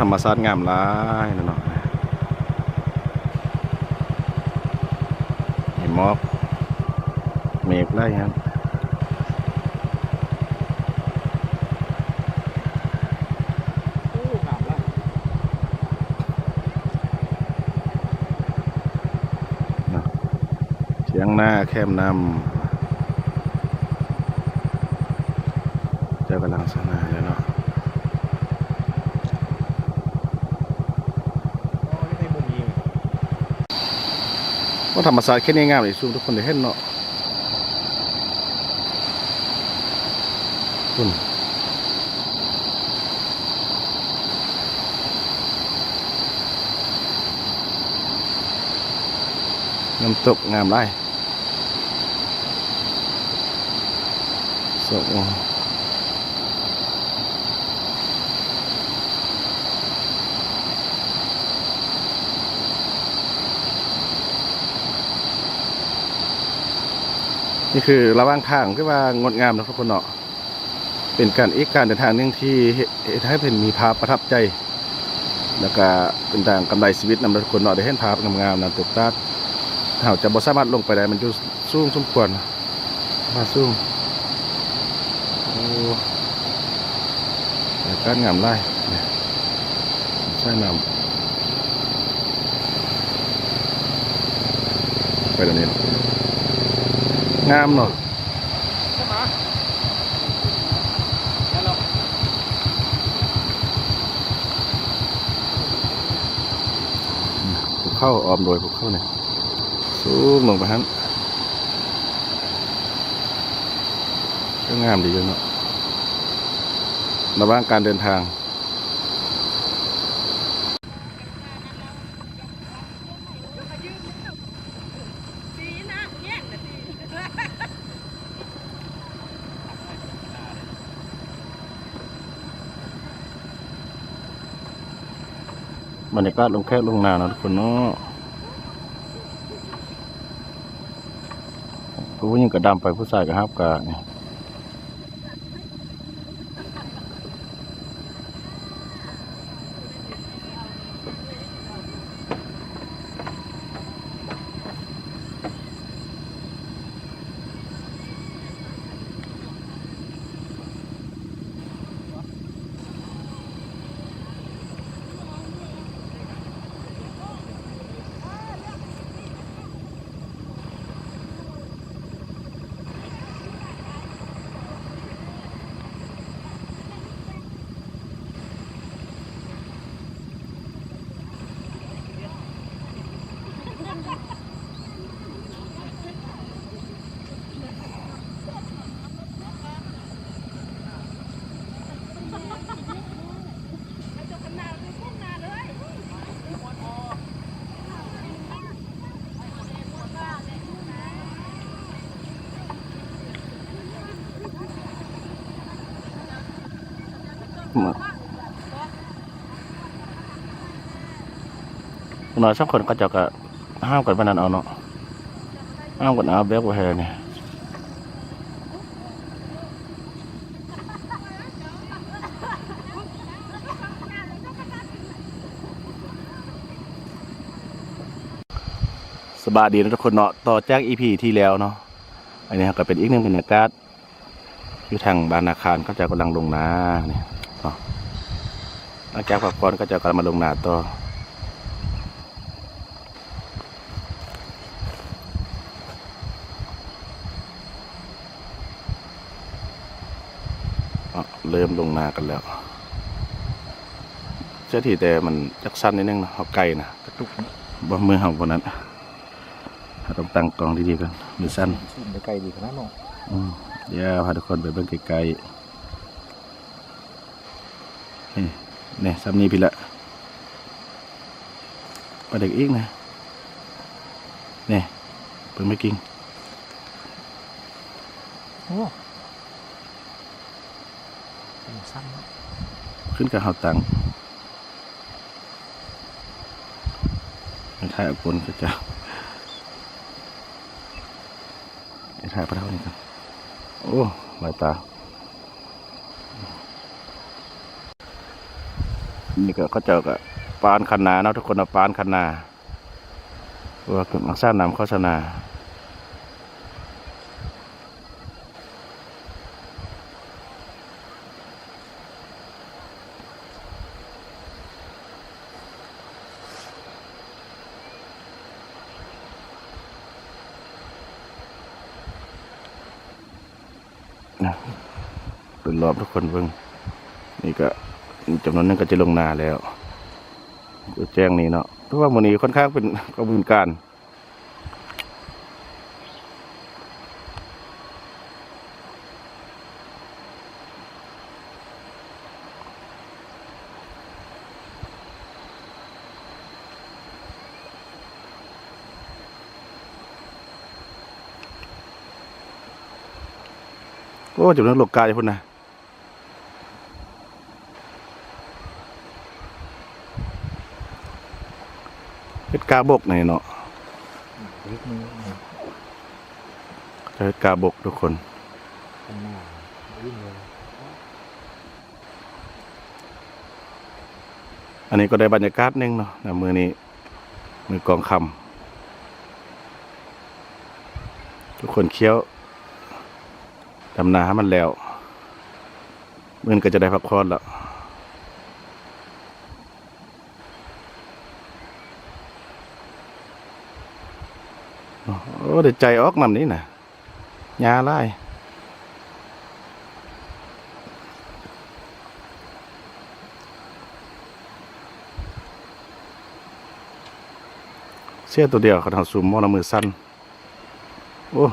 ธรรมศาตร์งามหลายนะเนาะเห็นหมอกเมฆไล่ครับโอ้งามละเชียงหน้าแคมนำเจ้ากำลังสนาเลยเนาะ โอ้ยในมุมนี้ ว่าธรรมศาสตร์แค่นี้งามเลยสู้ทุกคนได้เห็นเนาะคุณน้ำตกงามไรสง นี่คือระว่างทางที่ว่างดงามนะทุกคนเนาะเป็นการอีกการเดินทางหนึ่งที่ให้เป็นมีภาพประทับใจ แล้วก็เป็นทางกำไรชีวิตนำทุกคนเนาะได้เห็นภาพงามๆนะตุกตาดเราจะบ่สามารถลงไปได้มันอยู่สูงสมควรมาสูงโอ้แต่การงามไล่ใช่น้ำไปแล้วนี่ งามเนาะใช่ไหมแล้วเราภูเข้าออมโดยภูเข้าเนี่ยสูงลงไปฮันก็งามดีอยู่เนาะระหว่างการเดินทาง ดีนะแย่งแต่ดี บรรยากาศลงแค่ลงนาเนะทุกคนเนาะผู้หญิงก็ดำไปผู้ชายก็ฮับกะนี่ มาหน่อยสักคนก็จะกะห้ามกันปนนันเอาเนาะห้ามกันเอาเบ๊กไว้ให้เนี่ยสบายดีนะทุกคนเนาะต่อจากอีพีที่แล้วเนาะอันนี้ก็เป็นอีกหนึ่งบรรยากาศอยู่ทางบานอาคารก็จะกำลังลงนาเนี่ย เนาะหลังจากพักผ่อนก็จะกำลังมาลงนาต่อเนาะเริ่มลงนากันแล้วเจ้าที่แต่มันจักสั้นนิดนึงเนาะเอาไกลนะกระตุกบ่มือเห่าคนนั้นเราต้องตั้งกล้องดีๆกันมือสั้นชิมไปไกลดีขนาดนั้นอืมเดี๋ยวพาทุกคนไปเบิ่งไกลๆ นี่นี่ซ้ำนี้พี่ละปลาเด็กอีกนะนี่เพิ่งไม่กินโอ้เป็นสั้นเนอะขึ้นกับเฮาตังในท้ายเอาปนก็จะในท้ายพระเท่านี้กันโอ้หลายตา นี่ก็เขาเจอกับปานคันนาเนาะทุกคนปานคันนาว่าเป็นมักซ่านำโฆษณานะเป็นรอบทุกคนเบิ่งนี่ก็ จำนวนนึงก็จะลงนาแล้วกูแจ้งนี่เนาะเพราะว่ามันนี้ค่อนข้างเป็นกระบวนการโอ้จำนวนโลกกาอยู่พุ่นนะ เฮ็ดกาบกนี่เนาะเล็กมือนี่เฮ็ดกาบกทุกคนอันนี้ก็ได้บรรยากาศหนึงเนาะมือนี้มือกองคำทุกคนเคี้ยวดำนาให้มันแล้ว มือนก็จะได้พักผ่อนแล้ว โอ้เดใจออกนำนี้นะยาไล่เสียตัวเดียวเขาทำซูมมอน้ำมือสั้นโอ้